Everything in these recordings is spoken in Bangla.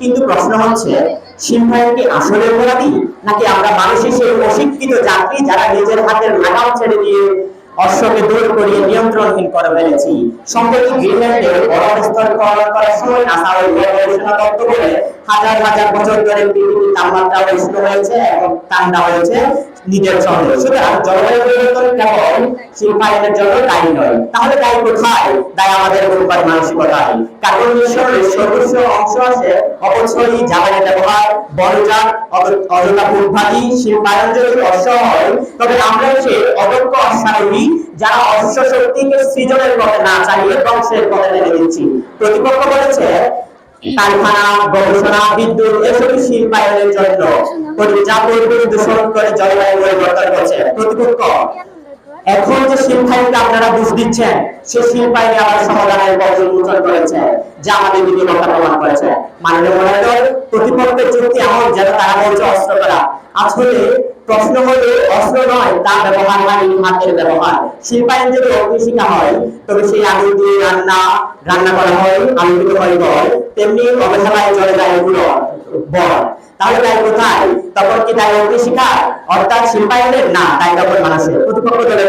কিন্তু প্রশ্ন হচ্ছে শিল্পায়ন কি আসলে অপরাধী? নাকি আমরা মানুষের সেই অশিক্ষিত যাত্রী যারা নিজের হাতের লাগাম ছেড়ে দিয়ে অশ্বকে দূর করিয়ে নিয়ন্ত্রণহীন করে ফেলেছি? সম্প্রতি গ্রিনল্যান্ডে বরফ স্তর করার সময় নাসা ওই গবেষণা তত্ত্ব বলে হাজার হাজার বছর ধরে পৃথিবীর তাপমাত্রা উষ্ণ হয়েছে এবং ঠান্ডা হয়েছে। নিজের সঙ্গে সুতরাং জলবায়ু পরিবর্তন কেবল শিল্পায়নের জন্য দায়ী নয়। তাহলে দায়ী কোথায়? দায়ী আমাদের পরিবার মানসিকতায়। কার্বন নিঃসরণের সর্বোচ্চ অংশ আছে অপচয়ী জ্বালানি ব্যবহার, বনজাত অযথা ফুটপাতি শিল্পায়ন যদি অসহায়। তবে আমরা সে অদক্ষ অশ্বারোহী, যারা অশ্ব শক্তিকে সৃজনের পথে না চালিয়ে ধ্বংসের পথে টেনে দিচ্ছি প্রতিপক্ষ বলেছে কারখানা গবেষণা বিদ্যুৎ এসব শিল্পায়নের জন্য দূষণ করে জলবায়ু পরিবর্তন করছে প্রতিপক্ষ এখন যে শিল্পায়নকে আপনারা বুঝ দিচ্ছেন, সে শিল্পায়নে আবার সমাধানের পথ উন্মোচন করেছে, যা আমাদের বিধিবদ্ধতা প্রমাণ করেছে। মাননীয় মহানগর প্রতিপক্ষের যুক্তি এমন যেন তারা বলছে অস্ত্র করা। আসলে প্রশ্ন হলো, অস্ত্র নয়, তা ব্যবহার মানে হাতের ব্যবহার। শিল্পায়ন যদি অগ্নিশিখা হয়, তবে সেই আগুন দিয়ে রান্না রান্না করা হয়, আলোকিত হয় ঘর তেমনি অবহেলায় চলে যায় এগুলো বল। তাহলে তাই কোথায়? তখন কি তাই অগ্নিশিখা অর্থাৎ শিল্পায়নের? না, তাই তখন মানুষের। প্রতিপক্ষ দলের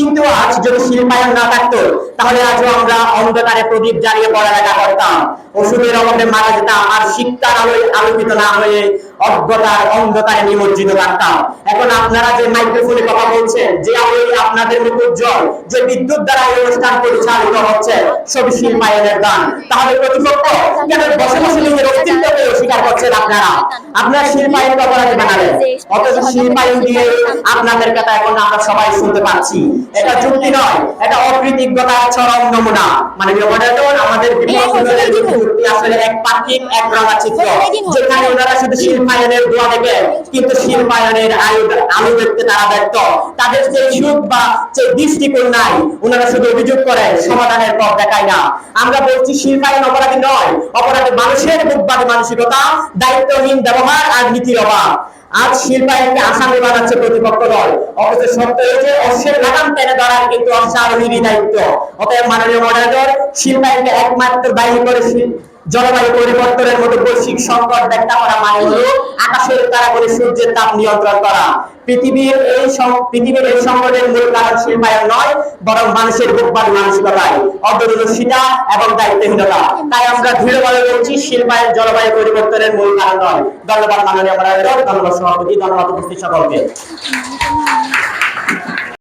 কিন্তু আজ যদি শিল্পায়ন না থাকতো, তাহলে আজও আমরা অন্ধকারে প্রদীপ জ্বালিয়ে পড়ালেখা করতাম। ওষুধের অভাবে মারা যেতাম, আর শিক্ষার আলোয় আলোকিত না হয়ে অজ্ঞতার অন্ধকারে নিমজ্জিত থাকতাম। এখন আপনারা যে মাইক্রোফোনে কথা বলছেন, যে আলোয় আপনাদের মুখ উজ্জ্বল, যে বিদ্যুৎ দ্বারা এই অনুষ্ঠান পরিচালিত হচ্ছে সবই শিল্পায়নের দান তাহলে প্রতিপক্ষ কেন বসে বসে নিজের অস্তিত্বকে অস্বীকার করছেন আপনারা? আপনারা শিল্পায়ন অপরাধী বানালেন অথচ শিল্পায়ন দিয়ে আপনাদের কথা এখন আমরা সবাই শুনতে পাচ্ছি। এটা যুক্তি নয় এটা অকৃতজ্ঞতার চরম নমুনা। মানে আমাদের আসলে এক রঙা চিত্র যেখানে ওনারা শুধু শিল্পায়নের দোয়া দেখে কিন্তু শিল্পায়নের আলু দেখতে তারা ব্যর্থ। তাদের সুখ বা যে দৃষ্টিকোণ নাই ওনারা শুধু অভিযোগ করে সমাধানের পথ দেখায় না। আমরা বলছি শিল্পায়ন অপরাধী নয় অপরাধী মানুষের বুকবাদী মানসিকতা দায়িত্বহীন ব্যবহার আর নীতির অভাব। আজ শিল্পায়নকে আসামি বানাচ্ছে প্রতিপক্ষ দল। অথচ সত্য যে অশ্বের লাগাম টেনে ধরার কিন্তু অশ্বারোহীরই দায়িত্ব। অতএব মাননীয় মডারেটর শিল্পায়নকে একমাত্র দায়ী করে জলবায়ু পরিবর্তনের মতো বৈশ্বিক সংকট ব্যাখ্যা করা মানে হলো আকাশের তারা করে সূর্যের তাপ নিয়ন্ত্রণ করা। পৃথিবীর এই পৃথিবীর এই সংকটের মূল কারণ শিল্পায়ন নয়, বরং মানুষের বুকবাদী মানসিকতায়। অদূরদর্শিতা এবং দায়িত্বহীনতা। তাই আমরা দৃঢ়ভাবে বলছি, শিল্পায়ন জলবায়ু পরিবর্তনের মূল কারণ নয়। ধন্যবাদ মাননীয় মডারেটর ধন্যবাদ সভাপতি, ধন্যবাদ উপস্থিত সকলকে।